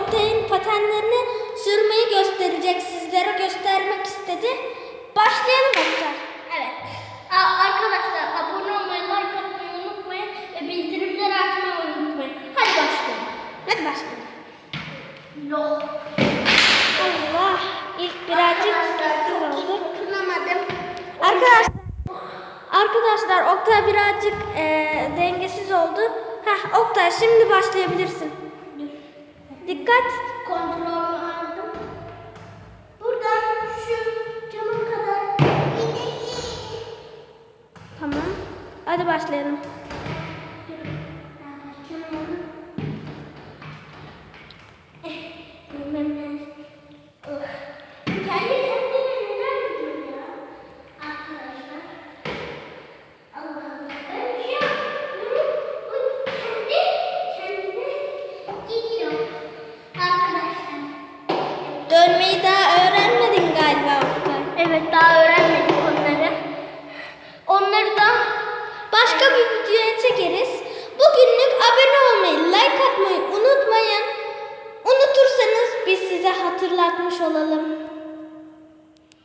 Oktay'ın patenlerini sürmeyi gösterecek sizlere göstermek istedi. Başlayalım Oktay. Evet. Aa, Arkadaşlar abone olmayı, like atmayı unutmayın ve bildirimleri açmayı unutmayın. Hadi başlayalım. Hadi başlayalım. Yok. Allah ilk birazcık çok oldu. tutunamadım. Arkadaşlar Arkadaşlar Oktay birazcık eee, dengesiz oldu. Heh Oktay şimdi başlayabilirsin. Dikkat. Kontrolü aldım. Buradan şu camın kadar Tamam. Hadi başlayalım. Kendi kendine Dönmeyi daha öğrenmedin galiba. Evet daha öğrenmedik onları. Onları da Başka bir videoya çekeriz. Bugünlük abone olmayı, like atmayı unutmayın. Unutursanız biz size hatırlatmış olalım.